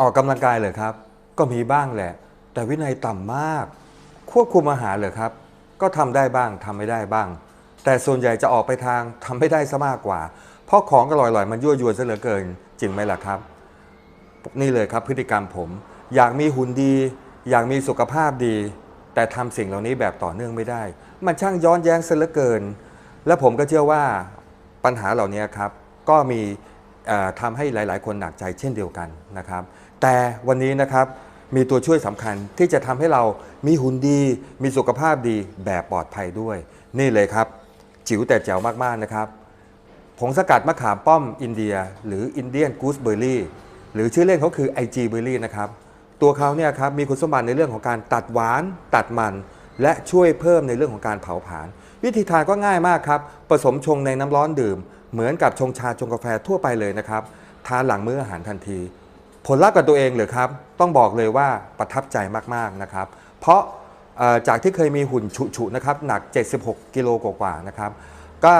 ออกกำลังกายเลยครับ ก็มีบ้างแหละ แต่วินัยต่ำมาก ควบคุมอาหารเลยครับ ก็ทำได้บ้างทำไม่ได้บ้าง แต่ส่วนใหญ่จะออกไปทางทำไม่ได้ซะมากกว่า เพราะของอร่อยๆมันยั่วยวนซะเหลือเกิน จริงไหมล่ะครับ นี่เลยครับพฤติกรรมผม อยากมีหุ่นดี อยากมีสุขภาพดี แต่ทำสิ่งเหล่านี้แบบต่อเนื่องไม่ได้ มันช่างย้อนแย้งซะเหลือเกิน และผมก็เชื่อว่าปัญหาเหล่านี้ครับ ก็มี ทำให้หลาย ๆ คนหนักใจเช่นเดียวกันนะครับ แต่วันนี้นะครับมีตัวช่วยสำคัญที่จะทำให้เรามีหุ่นดี มีสุขภาพดีแบบปลอดภัยด้วย นี่เลยครับ จิ๋วแต่แจ๋วมาก ๆ นะครับผงสกัดมะขามป้อมอินเดีย หรืออินเดียนกูสเบอร์รี่หรือชื่อเล่นเขาคือ IG เบอร์รี่นะครับตัวเขาเนี่ยครับมีคุณสมบัติในเรื่องของการตัดหวาน ตัดมัน และช่วยเพิ่มในเรื่องของการเผาผลาญวิธีทานก็ง่ายมากครับ ผสมชงในน้ำร้อนดื่ม เหมือนกับชงชาชงกาแฟทั่วไปเลยนะครับ ทานหลังมื้ออาหารทันที ผลลัพธ์กับตัวเองเหรือครับ ต้องบอกเลยว่าประทับใจมากๆนะครับ เพราะจากที่เคยมีหุ่นฉุๆนะครับหนัก 76 กิโลกว่าๆนะครับ ก็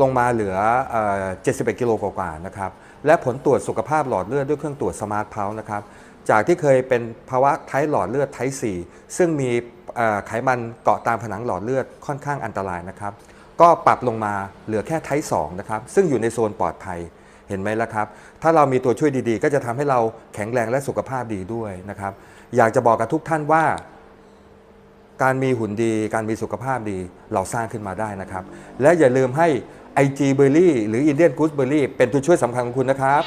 ลงมาเหลือเอ่อ71 กิโลกว่าๆนะครับ และผลตรวจสุขภาพหลอดเลือดด้วยเครื่องตรวจสมาร์ทเพานะครับ จากที่เคยเป็นภาวะไทหลอดเลือดไท4ซึ่งมี ไขมันเกาะตามผนังหลอดเลือดค่อนข้างอันตรายนะครับ ก็ปรับลงมาเหลือแค่ไท2นะครับซึ่งอยู่ในโซนปลอดภัยเห็นไหมล่ะครับ ถ้าเรามีตัวช่วยดีๆ ก็จะทำให้เราแข็งแรงและสุขภาพดีด้วยนะครับ อยากจะบอกกับทุกท่านว่า การมีหุ่นดี การมีสุขภาพดีเราสร้างขึ้นมาได้นะครับ และอย่าลืมให้ IG b e r r y หรือ Indian Gooseberry เป็นตัวช่วยสำคัญของคุณนะครับ